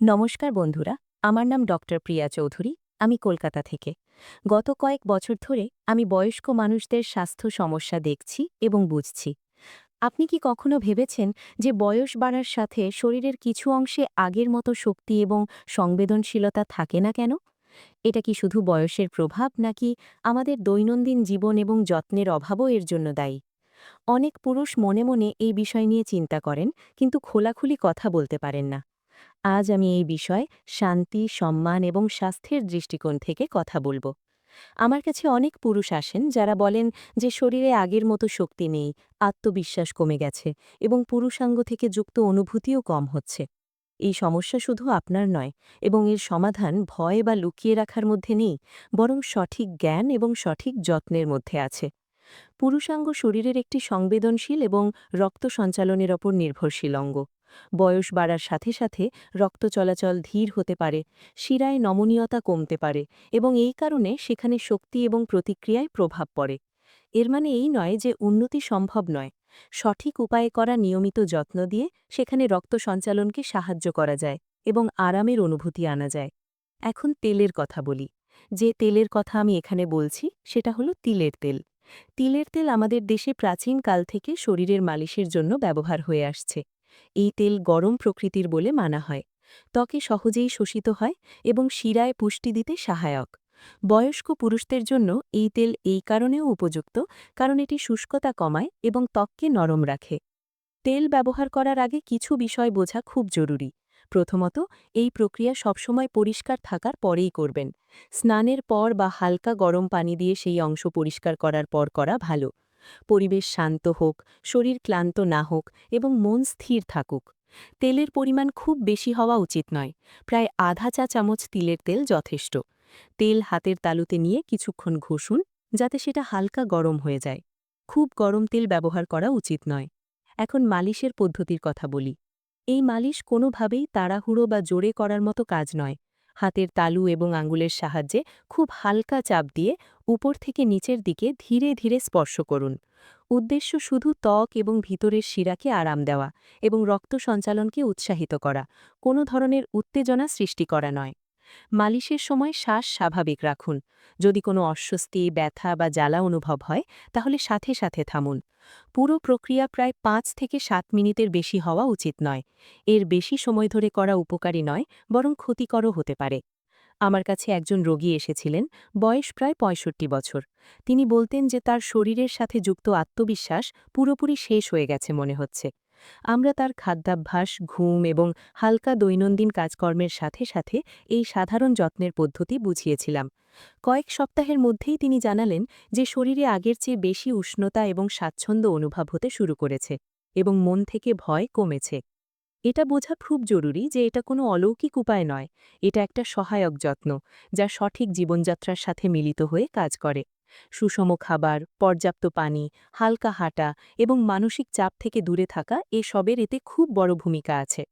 নমস্কার বন্ধুরা, আমার নাম ডক্টর প্রিয়া চৌধুরী, আমি কলকাতা থেকে। গত কয়েক বছর ধরে আমি বয়স্ক মানুষদের স্বাস্থ্য সমস্যা দেখছি এবং বুঝছি। আপনি কি কখনো ভেবেছেন যে বয়স বাড়ার সাথে শরীরের কিছু অংশে আগের মতো শক্তি এবং সংবেদনশীলতা থাকে না কেন? এটা কি শুধু বয়সের প্রভাব নাকি আমাদের দৈনন্দিন জীবন এবং যত্নের অভাবও এর জন্য দায়ী? অনেক পুরুষ মনে মনে এই বিষয় নিয়ে চিন্তা করেন, কিন্তু খোলাখুলি কথা বলতে পারেন না। আজ আমি এই বিষয়ে শান্তি, সম্মান এবং স্বাস্থ্যের দৃষ্টিকোণ থেকে কথা বলব। আমার কাছে অনেক পুরুষ আসেন যারা বলেন যে শরীরে আগের মতো শক্তি নেই, আত্মবিশ্বাস কমে গেছে এবং পুরুষাঙ্গ থেকে যুক্ত অনুভূতিও কম হচ্ছে। এই সমস্যা শুধু আপনার নয়, এবং এর সমাধান ভয় বা লুকিয়ে রাখার মধ্যে নেই, বরং সঠিক জ্ঞান এবং সঠিক যত্নের মধ্যে আছে। পুরুষাঙ্গ শরীরের একটি সংবেদনশীল এবং রক্ত সঞ্চালনের ওপর নির্ভরশীল অঙ্গ। বয়স বাড়ার সাথে সাথে রক্ত চলাচল ধীর হতে পারে, শিরায় নমনীয়তা কমতে পারে এবং এই কারণে সেখানে শক্তি এবং প্রতিক্রিয়ায় প্রভাব পড়ে। এর মানে এই নয় যে উন্নতি সম্ভব নয়। সঠিক উপায়ে করা নিয়মিত যত্ন দিয়ে সেখানে রক্ত সঞ্চালনকে সাহায্য করা যায় এবং আরামের অনুভূতি আনা যায়। এখন তেলের কথা বলি। যে তেলের কথা আমি এখানে বলছি সেটা হলো তিলের তেল। তিলের তেল আমাদের দেশে প্রাচীন কাল থেকে শরীরের মালিশের জন্য ব্যবহার হয়ে আসছে। এই তেল গরম প্রকৃতির বলে মানা হয়। ত্বকে সহজেই শোষিত হয় এবং শিরায় পুষ্টি দিতে সহায়ক। বয়স্ক পুরুষদের জন্য এই তেল এই কারণেও উপযুক্ত, কারণ এটি শুষ্কতা কমায় এবং ত্বককে নরম রাখে। তেল ব্যবহার করার আগে কিছু বিষয় বোঝা খুব জরুরি। প্রথমত, এই প্রক্রিয়া সবসময় পরিষ্কার থাকার পরেই করবেন। স্নানের পর বা হালকা গরম পানি দিয়ে সেই অংশ পরিষ্কার করার পর করা ভালো। পরিবেশ শান্ত হোক, শরীর ক্লান্ত না হোক এবং মন স্থির থাকুক। তেলের পরিমাণ খুব বেশি হওয়া উচিত নয়, প্রায় আধা চা চামচ তিলের তেল যথেষ্ট। তেল হাতের তালুতে নিয়ে কিছুক্ষণ ঘষুন, যাতে সেটা হালকা গরম হয়ে যায়। খুব গরম তেল ব্যবহার করা উচিত নয়। এখন মালিশের পদ্ধতির কথা বলি। এই মালিশ কোনোভাবেই তাড়াহুড়ো বা জোরে করার মতো কাজ নয়। হাতের তালু এবং আঙ্গুলের সাহায্যে খুব হালকা চাপ দিয়ে উপর থেকে নিচের দিকে ধীরে ধীরে স্পর্শ করুন। উদ্দেশ্য শুধু ত্বক এবং ভিতরের শিরাকে আরাম দেওয়া এবং রক্ত সঞ্চালনকে উৎসাহিত করা। কোনো ধরনের উত্তেজনা সৃষ্টি করা নয়। মালিশের সময় শ্বাস স্বাভাবিক রাখুন। যদি কোনো অস্বস্তি, ব্যথা বা জ্বালা অনুভব হয়, তাহলে সাথে সাথে থামুন। পুরো প্রক্রিয়া প্রায় পাঁচ থেকে সাত মিনিটের বেশি হওয়া উচিত নয়। এর বেশি সময় ধরে করা উপকারী নয়, বরং ক্ষতিকরও হতে পারে। আমার কাছে একজন রোগী এসেছিলেন, বয়স প্রায় পঁয়ষট্টি বছর। তিনি বলতেন যে তার শরীরের সাথে যুক্ত আত্মবিশ্বাস পুরোপুরি শেষ হয়ে গেছে মনে হচ্ছে। আমরা তার খাদ্যাভ্যাস, ঘুম এবং হালকা দৈনন্দিন কাজকর্মের সাথে সাথে এই সাধারণ যত্নের পদ্ধতি বুঝিয়েছিলাম। কয়েক সপ্তাহের মধ্যেই তিনি জানালেন যে শরীরে আগের চেয়ে বেশি উষ্ণতা এবং স্বাচ্ছন্দ্য অনুভব হতে শুরু করেছে এবং মন থেকে ভয় কমেছে। এটা বোঝা খুব জরুরি যে এটা কোনো অলৌকিক উপায় নয়, এটা একটা সহায়ক যত্ন, যা সঠিক জীবনযাত্রার সাথে মিলিত হয়ে কাজ করে। সুষম খাবার, পর্যাপ্ত পানি, হালকা হাঁটা এবং মানসিক চাপ থেকে দূরে থাকা এসবের এতে খুব বড় ভূমিকা আছে।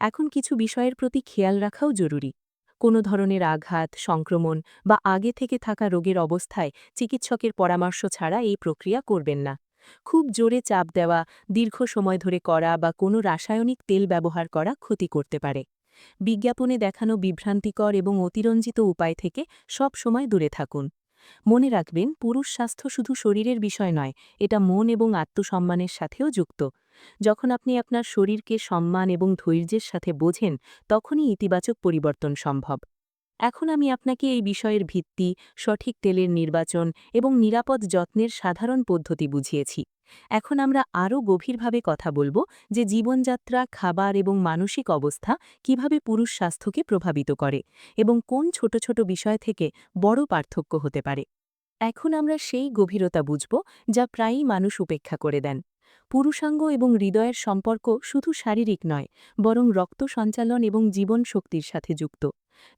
এখন কিছু বিষয়ের প্রতি খেয়াল রাখাও জরুরি। কোনো ধরনের আঘাত, সংক্রমণ বা আগে থেকে থাকা রোগের অবস্থায় চিকিৎসকের পরামর্শ ছাড়া এই প্রক্রিয়া করবেন না। খুব জোরে চাপ দেওয়া, দীর্ঘ সময় ধরে করা বা কোনো রাসায়নিক তেল ব্যবহার করা ক্ষতি করতে পারে। বিজ্ঞাপনে দেখানো বিভ্রান্তিকর এবং অতিরঞ্জিত উপায় থেকে সব সময় দূরে থাকুন। মনে রাখবেন, পুরুষ স্বাস্থ্য শুধু শরীরের বিষয় নয়, এটা মন এবং আত্মসম্মানের সাথেও যুক্ত। যখন আপনি আপনার শরীরকে সম্মান এবং ধৈর্যের সাথে বোঝেন, তখনই ইতিবাচক পরিবর্তন সম্ভব। এখন আমি আপনাকে এই বিষয়ের ভিত্তি, সঠিক তেলের নির্বাচন এবং নিরাপদ যত্নের সাধারণ পদ্ধতি বুঝিয়েছি। এখন আমরা আরও গভীরভাবে কথা বলব যে জীবনযাত্রা, খাবার এবং মানসিক অবস্থা কীভাবে পুরুষ স্বাস্থ্যকে প্রভাবিত করে এবং কোন ছোট ছোট বিষয় থেকে বড় পার্থক্য হতে পারে। এখন আমরা সেই গভীরতা বুঝব যা প্রায়ই মানুষ উপেক্ষা করে দেন। পুরুষাঙ্গ এবং হৃদয়ের সম্পর্ক শুধু শারীরিক নয়, বরং রক্ত সঞ্চালন এবং জীবন শক্তির সাথে যুক্ত।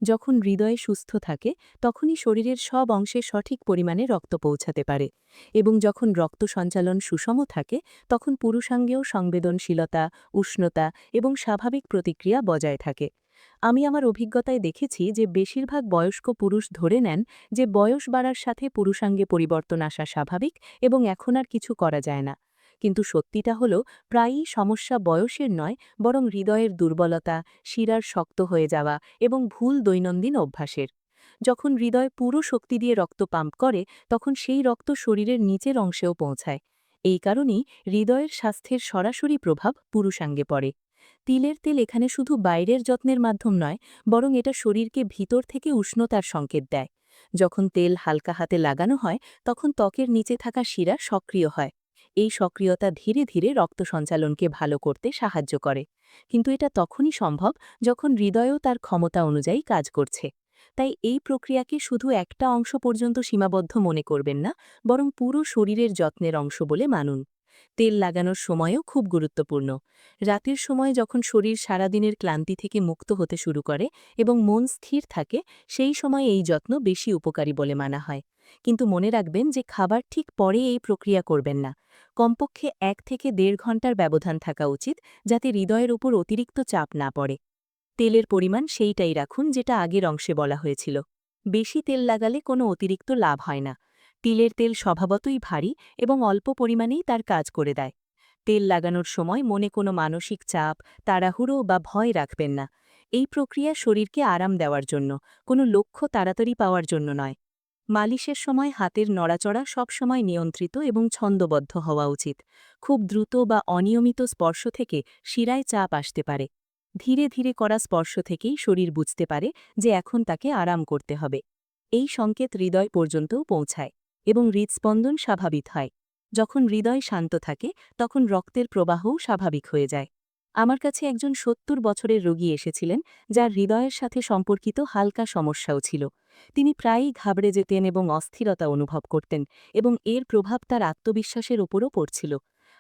যখন হৃদয়ে সুস্থ থাকে, তখনই শরীরের সব অংশে সঠিক পরিমাণে রক্ত পৌঁছাতে পারে এবং যখন রক্ত সঞ্চালন সুষম থাকে, তখন পুরুষাঙ্গেও সংবেদনশীলতা, উষ্ণতা এবং স্বাভাবিক প্রতিক্রিয়া বজায় থাকে। আমি আমার অভিজ্ঞতায় দেখেছি যে বেশিরভাগ বয়স্ক পুরুষ ধরে নেন যে বয়স বাড়ার সাথে পুরুষাঙ্গে পরিবর্তন আসা স্বাভাবিক এবং এখন আর কিছু করা যায় না। কিন্তু সত্যিটা হলো, প্রায়ই সমস্যা বয়সের নয়, বরং হৃদয়ের দুর্বলতা, শিরার শক্ত হয়ে যাওয়া এবং ভুল দৈনন্দিন অভ্যাসের। যখন হৃদয় পুরো শক্তি দিয়ে রক্ত পাম্প করে, তখন সেই রক্ত শরীরের নিচের অংশেও পৌঁছায়। এই কারণেই হৃদয়ের স্বাস্থ্যের সরাসরি প্রভাব পুরুষাঙ্গে পড়ে। তিলের তেল এখানে শুধু বাইরের যত্নের মাধ্যম নয়, বরং এটা শরীরকে ভিতর থেকে উষ্ণতার সংকেত দেয়। যখন তেল হালকা হাতে লাগানো হয়, তখন ত্বকের নিচে থাকা শিরা সক্রিয় হয়। এই সক্রিয়তা ধীরে ধীরে রক্ত সঞ্চালনকে ভালো করতে সাহায্য করে। কিন্তু এটা তখনই সম্ভব যখন হৃদয়ও তার ক্ষমতা অনুযায়ী কাজ করছে। তাই এই প্রক্রিয়াকে শুধু একটা অংশ পর্যন্ত সীমাবদ্ধ মনে করবেন না, বরং পুরো শরীরের যত্নের অংশ বলে মানুন। তেল লাগানোর সময়ও খুব গুরুত্বপূর্ণ। রাতের সময় যখন শরীর সারাদিনের ক্লান্তি থেকে মুক্ত হতে শুরু করে এবং মন স্থির থাকে, সেই সময় এই যত্ন বেশি উপকারী বলে মানা হয়। কিন্তু মনে রাখবেন যে খাবার ঠিক পরে এই প্রক্রিয়া করবেন না। কমপক্ষে এক থেকে দেড় ঘণ্টার ব্যবধান থাকা উচিত যাতে হৃদয়ের উপর অতিরিক্ত চাপ না পড়ে। তেলের পরিমাণ সেইটাই রাখুন যেটা আগের অংশে বলা হয়েছিল। বেশি তেল লাগালে কোনো অতিরিক্ত লাভ হয় না। তিলের তেল স্বভাবতই ভারী এবং অল্প পরিমাণেই তার কাজ করে দেয়। তেল লাগানোর সময় মনে কোনো মানসিক চাপ, তাড়াহুড়ো বা ভয় রাখবেন না। এই প্রক্রিয়া শরীরকে আরাম দেওয়ার জন্য, কোনো লক্ষ্য তাড়াতাড়ি পাওয়ার জন্য নয়। মালিশের সময় হাতের নড়াচড়া সবসময় নিয়ন্ত্রিত এবং ছন্দবদ্ধ হওয়া উচিত। খুব দ্রুত বা অনিয়মিত স্পর্শ থেকে শিরায় চাপ আসতে পারে। ধীরে ধীরে করা স্পর্শ থেকেই শরীর বুঝতে পারে যে এখন তাকে আরাম করতে হবে। এই সংকেত হৃদয় পর্যন্তও পৌঁছায় এবং হৃদস্পন্দন স্বাভাবিক হয়। যখন হৃদয় শান্ত থাকে, তখন রক্তের প্রবাহও স্বাভাবিক হয়ে যায়। আমার কাছে একজন সত্তর বছরের রোগী এসেছিলেন, যার হৃদয়ের সাথে সম্পর্কিত হালকা সমস্যাও ছিল। তিনি প্রায়ই ঘাবড়ে যেতেন এবং অস্থিরতা অনুভব করতেন এবং এর প্রভাব তার আত্মবিশ্বাসের ওপরও পড়ছিল।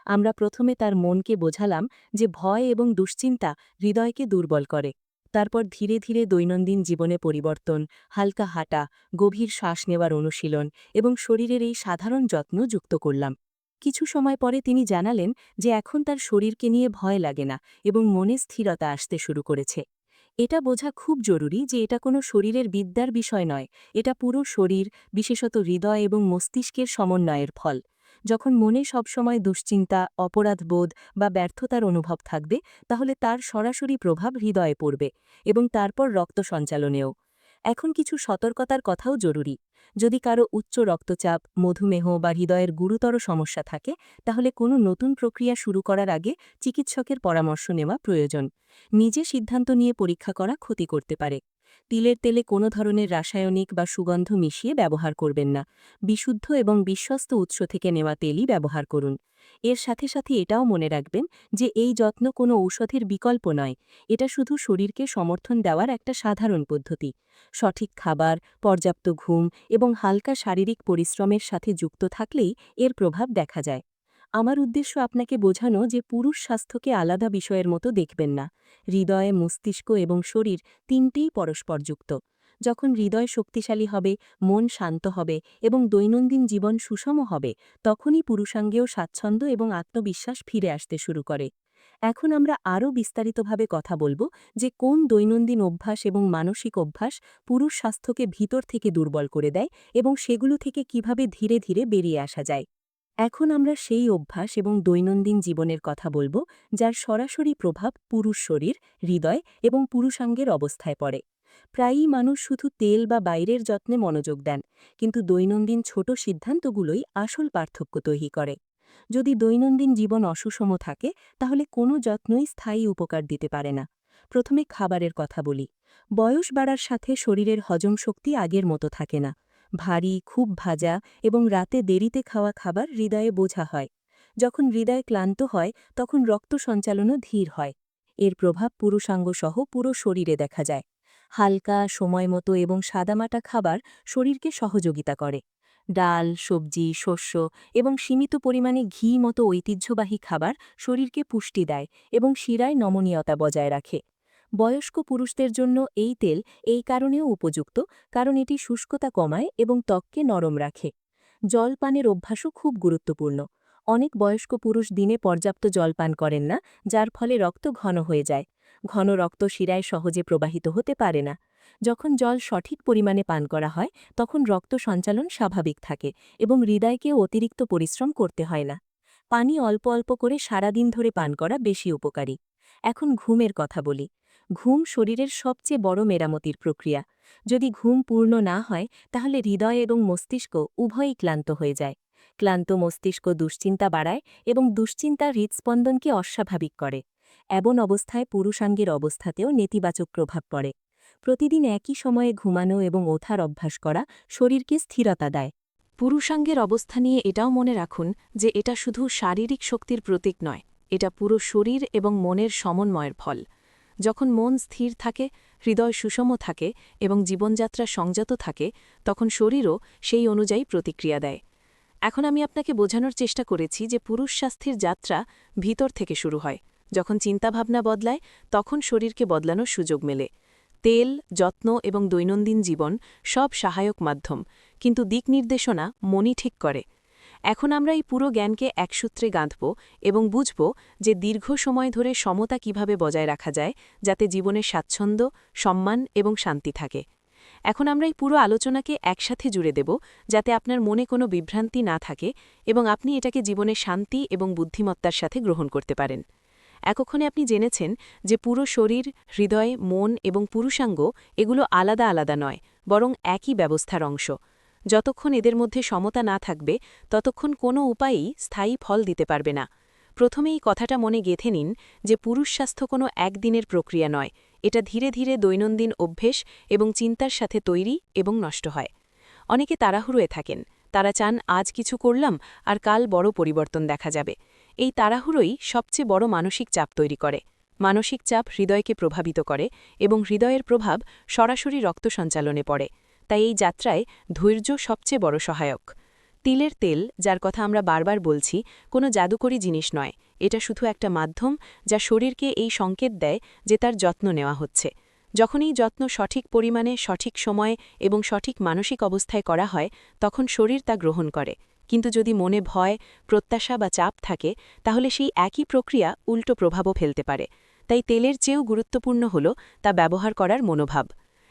আমরা প্রথমে তার মনকে বোঝালাম যে ভয় এবং দুশ্চিন্তা হৃদয়কে দুর্বল করে। তারপর ধীরে ধীরে দৈনন্দিন জীবনে পরিবর্তন, হালকা হাঁটা, গভীর শ্বাস নেওয়ার অনুশীলন এবং শরীরের এই সাধারণ যত্ন যুক্ত করলাম। কিছু সময় পরে তিনি জানালেন যে এখন তার শরীরকে নিয়ে ভয় লাগে না এবং মনে স্থিরতা আসতে শুরু করেছে। এটা বোঝা খুব জরুরি যে এটা কোনো শরীরের বিদ্যার বিষয় নয়। এটা পুরো শরীর, বিশেষত হৃদয় এবং মস্তিষ্কের সমন্বয়ের ফল। যখন মনে সবসময় দুশ্চিন্তা, অপরাধবোধ বা ব্যর্থতার অনুভব থাকবে, তাহলে তার সরাসরি প্রভাব হৃদয়ে পড়বে এবং তারপর রক্ত সঞ্চালনেও। এখন কিছু সতর্কতার কথাও জরুরি। যদি কারও উচ্চ রক্তচাপ, মধুমেহ বা হৃদয়ের গুরুতর সমস্যা থাকে, তাহলে কোনো নতুন প্রক্রিয়া শুরু করার আগে চিকিৎসকের পরামর্শ নেওয়া প্রয়োজন। নিজে সিদ্ধান্ত নিয়ে পরীক্ষা করা ক্ষতি করতে পারে। তিলের তেলে কোনো ধরনের রাসায়নিক বা সুগন্ধ মিশিয়ে ব্যবহার করবেন না। বিশুদ্ধ এবং বিশ্বস্ত উৎস থেকে নেওয়া তেলই ব্যবহার করুন। এর সাথে সাথে এটাও মনে রাখবেন যে এই যত্ন কোনো ঔষধের বিকল্প নয়। এটা শুধু শরীরকে সমর্থন দেওয়ার একটা সাধারণ পদ্ধতি। সঠিক খাবার, পর্যাপ্ত ঘুম এবং হালকা শারীরিক পরিশ্রমের সাথে যুক্ত থাকলেই এর প্রভাব দেখা যায়। আমার উদ্দেশ্য আপনাকে বোঝানো যে পুরুষ স্বাস্থ্যকে আলাদা বিষয়ের মতো দেখবেন না। হৃদয় মস্তিষ্ক এবং শরীর তিনটেই পরস্পরযুক্ত। যখন হৃদয় শক্তিশালী হবে, মন শান্ত হবে এবং দৈনন্দিন জীবন সুষম হবে, তখনই পুরুষাঙ্গেও স্বাচ্ছন্দ্য এবং আত্মবিশ্বাস ফিরে আসতে শুরু করে। এখন আমরা আরও বিস্তারিতভাবে কথা বলব যে কোন দৈনন্দিন অভ্যাস এবং মানসিক অভ্যাস পুরুষ স্বাস্থ্যকে ভিতর থেকে দুর্বল করে দেয় এবং সেগুলো থেকে কীভাবে ধীরে ধীরে বেরিয়ে আসা যায়। এখন আমরা সেই অভ্যাস এবং দৈনন্দিন জীবনের কথা বলব, যার সরাসরি প্রভাব পুরুষ শরীর, হৃদয় এবং পুরুষাঙ্গের অবস্থায় পড়ে। প্রায়ই মানুষ শুধু তেল বা বাইরের যত্নে মনোযোগ দেন, কিন্তু দৈনন্দিন ছোট সিদ্ধান্তগুলোই আসল পার্থক্য তৈরি করে। যদি দৈনন্দিন জীবন অসুষম থাকে, তাহলে কোনো যত্নই স্থায়ী উপকার দিতে পারে না। প্রথমে খাবারের কথা বলি। বয়স বাড়ার সাথে শরীরের হজম শক্তি আগের মতো থাকে না। ভারী, খুব ভাজা এবং রাতে দেরিতে খাওয়া খাবার হৃদয়ে বোঝা হয়। যখন হৃদয় ক্লান্ত হয়, তখন রক্ত সঞ্চালনও ধীর হয়। এর প্রভাব পুরুষাঙ্গসহ পুরো শরীরে দেখা যায়। হালকা, সময়মতো এবং সাদামাটা খাবার শরীরকে সহযোগিতা করে। ডাল, সবজি, শস্য এবং সীমিত পরিমাণে ঘি মতো ঐতিহ্যবাহী খাবার শরীরকে পুষ্টি দেয় এবং শিরায় নমনীয়তা বজায় রাখে। বয়স্ক পুরুষদের জন্য এই তেল এই কারণেও উপযুক্ত, কারণ এটি শুষ্কতা কমায় এবং ত্বককে নরম রাখে। জলপানের অভ্যাসও খুব গুরুত্বপূর্ণ। অনেক বয়স্ক পুরুষ দিনে পর্যাপ্ত জল পান করেন না, যার ফলে রক্ত ঘন হয়ে যায়। ঘন রক্ত শিরায় সহজে প্রবাহিত হতে পারে না। যখন জল সঠিক পরিমাণে পান করা হয়, তখন রক্ত সঞ্চালন স্বাভাবিক থাকে এবং হৃদয়কেও অতিরিক্ত পরিশ্রম করতে হয় না। পানি অল্প অল্প করে সারাদিন ধরে পান করা বেশি উপকারী। এখন ঘুমের কথা বলি। ঘুম শরীরের সবচেয়ে বড় মেরামতির প্রক্রিয়া। যদি ঘুম পূর্ণ না হয়, তাহলে হৃদয় এবং মস্তিষ্ক উভয়ই ক্লান্ত হয়ে যায়। ক্লান্ত মস্তিষ্ক দুশ্চিন্তা বাড়ায় এবং দুশ্চিন্তা হৃদস্পন্দনকে অস্বাভাবিক করে। এমন অবস্থায় পুরুষাঙ্গের অবস্থাতেও নেতিবাচক প্রভাব পড়ে। প্রতিদিন একই সময়ে ঘুমানো এবং ওঠার অভ্যাস করা শরীরকে স্থিরতা দেয়। পুরুষাঙ্গের অবস্থা নিয়ে এটাও মনে রাখুন যে এটা শুধু শারীরিক শক্তির প্রতীক নয়, এটা পুরো শরীর এবং মনের সমন্বয়ের ফল। যখন মন স্থির থাকে, হৃদয় সুষম থাকে এবং জীবনযাত্রা সংযত থাকে, তখন শরীরও সেই অনুযায়ী প্রতিক্রিয়া দেয়। এখন আমি আপনাকে বোঝানোর চেষ্টা করেছি যে পুরুষ স্বাস্থ্যের যাত্রা ভিতর থেকে শুরু হয়। যখন চিন্তাভাবনা বদলায়, তখন শরীরকে বদলানোর সুযোগ মেলে। তেল, যত্ন এবং দৈনন্দিন জীবন সব সহায়ক মাধ্যম। কিন্তু দিক নির্দেশনা মনই ঠিক করে। এখন আমরা এই পুরো জ্ঞানকে একসূত্রে গাঁথব এবং বুঝব যে দীর্ঘ সময় ধরে সমতা কীভাবে বজায় রাখা যায় যাতে জীবনে স্বাচ্ছন্দ্য, সম্মান এবং শান্তি থাকে। এখন আমরা এই পুরো আলোচনাকে একসাথে জুড়ে দেব যাতে আপনার মনে কোনো বিভ্রান্তি না থাকে এবং আপনি এটাকে জীবনে শান্তি এবং বুদ্ধিমত্তার সাথে গ্রহণ করতে পারেন। একক্ষণে আপনি জেনেছেন যে পুরো শরীর, হৃদয়, মন এবং পুরুষাঙ্গ এগুলো আলাদা আলাদা নয়, বরং একই ব্যবস্থার অংশ। যতক্ষণ এদের মধ্যে সমতা না থাকবে, ততক্ষণ কোনো উপায়েই স্থায়ী ফল দিতে পারবে না। প্রথমে এই কথাটা মনে গেথে নিন যে পুরুষ স্বাস্থ্য কোনো একদিনের প্রক্রিয়া নয়। এটা ধীরে ধীরে দৈনন্দিন অভ্যেস এবং চিন্তার সাথে তৈরি এবং নষ্ট হয়। অনেকে তাড়াহুড়োয় থাকেন। তারা চান, আজ কিছু করলাম আর কাল বড় পরিবর্তন দেখা যাবে। এই তাড়াহুড়োই সবচেয়ে বড় মানসিক চাপ তৈরি করে। মানসিক চাপ হৃদয়কে প্রভাবিত করে এবং হৃদয়ের প্রভাব সরাসরি রক্ত সঞ্চালনে পড়ে। তাই এই যাত্রায় ধৈর্য সবচেয়ে বড় সহায়ক। তিলের তেল, যার কথা আমরা বারবার বলছি, কোনো জাদুকরী জিনিস নয়। এটা শুধু একটা মাধ্যম যা শরীরকে এই সংকেত দেয় যে তার যত্ন নেওয়া হচ্ছে। যখন এই যত্ন সঠিক পরিমাণে, সঠিক সময়ে এবং সঠিক মানসিক অবস্থায় করা হয়, তখন শরীর তা গ্রহণ করে। কিন্তু যদি মনে ভয়, প্রত্যাশা বা চাপ থাকে, তাহলে সেই একই প্রক্রিয়া উল্টো প্রভাবও ফেলতে পারে। তাই তেলের চেয়েও গুরুত্বপূর্ণ হল তা ব্যবহার করার মনোভাব।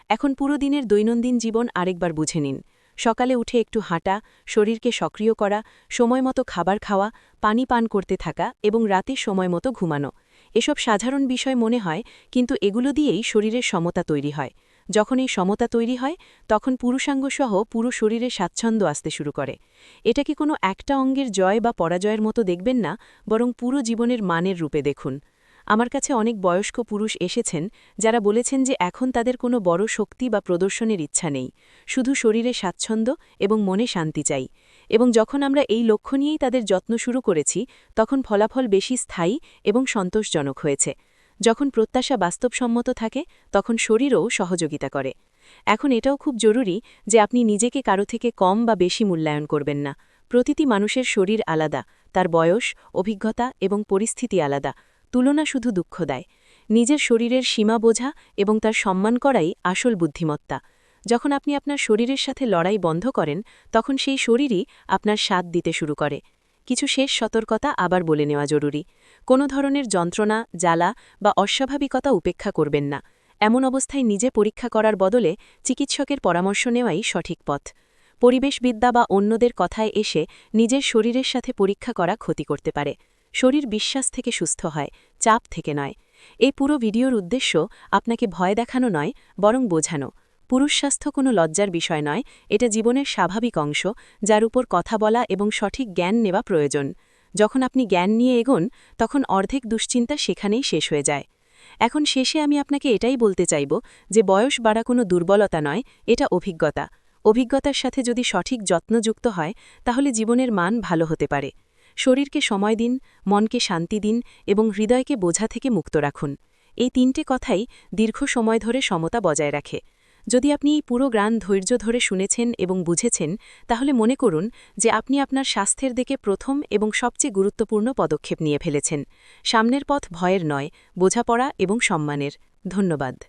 এখন পুরো দিনের দৈনন্দিন জীবন আরেকবার বুঝে নিন। সকালে উঠে একটু হাঁটা, শরীরকে সক্রিয় করা সময়মতো খাবার খাওয়া, পানি পান করতে থাকা এবং রাতে সময়মতো ঘুমানো। এসব সাধারণ বিষয় মনে হয়, কিন্তু এগুলো দিয়েই শরীরের সমতা তৈরি হয়। যখন এই সমতা তৈরি হয়, তখন পুরুষাঙ্গসহ পুরো শরীরে স্বাচ্ছন্দ্য আসতে শুরু করে। এটাকে কোনো একটা অঙ্গের জয় বা পরাজয়ের মতো দেখবেন না, বরং পুরো জীবনের মানের রূপে দেখুন। আমার কাছে অনেক বয়স্ক পুরুষ এসেছেন, যারা বলেছেন যে এখন তাদের কোনো বড় শক্তি বা প্রদর্শনের ইচ্ছা নেই, শুধু শরীরে স্বাচ্ছন্দ্য এবং মনে শান্তি চাই। এবং যখন আমরা এই লক্ষ্য নিয়েই তাদের যত্ন শুরু করেছি, তখন ফলাফল বেশি স্থায়ী এবং সন্তোষজনক হয়েছে। যখন প্রত্যাশা বাস্তবসম্মত থাকে, তখন শরীরও সহযোগিতা করে। এখন এটাও খুব জরুরি যে আপনি নিজেকে কারও থেকে কম বা বেশি মূল্যায়ন করবেন না। প্রতিটি মানুষের শরীর আলাদা, তার বয়স, অভিজ্ঞতা এবং পরিস্থিতি আলাদা। তুলনা শুধু দুঃখ দেয়। নিজের শরীরের সীমা বোঝা এবং তার সম্মান করাই আসল বুদ্ধিমত্তা। যখন আপনি আপনার শরীরের সাথে লড়াই বন্ধ করেন, তখন সেই শরীরই আপনার স্বাদ দিতে শুরু করে। কিছু শেষ সতর্কতা আবার বলে নেওয়া জরুরি। কোনো ধরনের যন্ত্রণা, জ্বালা বা অস্বাভাবিকতা উপেক্ষা করবেন না। এমন অবস্থায় নিজে পরীক্ষা করার বদলে চিকিৎসকের পরামর্শ নেওয়াই সঠিক পথ। পরিবেশবিদ্যা বা অন্যদের কথায় এসে নিজের শরীরের সাথে পরীক্ষা করা ক্ষতি করতে পারে। শরীর বিশ্বাস থেকে সুস্থ হয়, চাপ থেকে নয়। এই পুরো ভিডিওর উদ্দেশ্য আপনাকে ভয় দেখানো নয়, বরং বোঝানো। পুরুষ স্বাস্থ্য কোনো লজ্জার বিষয় নয়, এটা জীবনের স্বাভাবিক অংশ, যার উপর কথা বলা এবং সঠিক জ্ঞান নেওয়া প্রয়োজন। যখন আপনি জ্ঞান নিয়ে এগোন, তখন অর্ধেক দুশ্চিন্তা সেখানেই শেষ হয়ে যায়। এখন শেষে আমি আপনাকে এটাই বলতে চাইব যে বয়স বাড়া কোনো দুর্বলতা নয়, এটা অভিজ্ঞতা। অভিজ্ঞতার সাথে যদি সঠিক যত্নযুক্ত হয়, তাহলে জীবনের মান ভালো হতে পারে। শরীরকে সময় দিন, মনকে শান্তি দিন এবং হৃদয়কে বোঝা থেকে মুক্ত রাখুন। এই তিনটে কথাই দীর্ঘ সময় ধরে সমতা বজায় রাখে। যদি আপনি এই পুরো গ্রান ধৈর্য ধরে শুনেছেন এবং বুঝেছেন, তাহলে মনে করুন যে আপনি আপনার স্বাস্থ্যের দিকে প্রথম এবং সবচেয়ে গুরুত্বপূর্ণ পদক্ষেপ নিয়ে ফেলেছেন। সামনের পথ ভয়ের নয়, বোঝাপড়া এবং সম্মানের। ধন্যবাদ।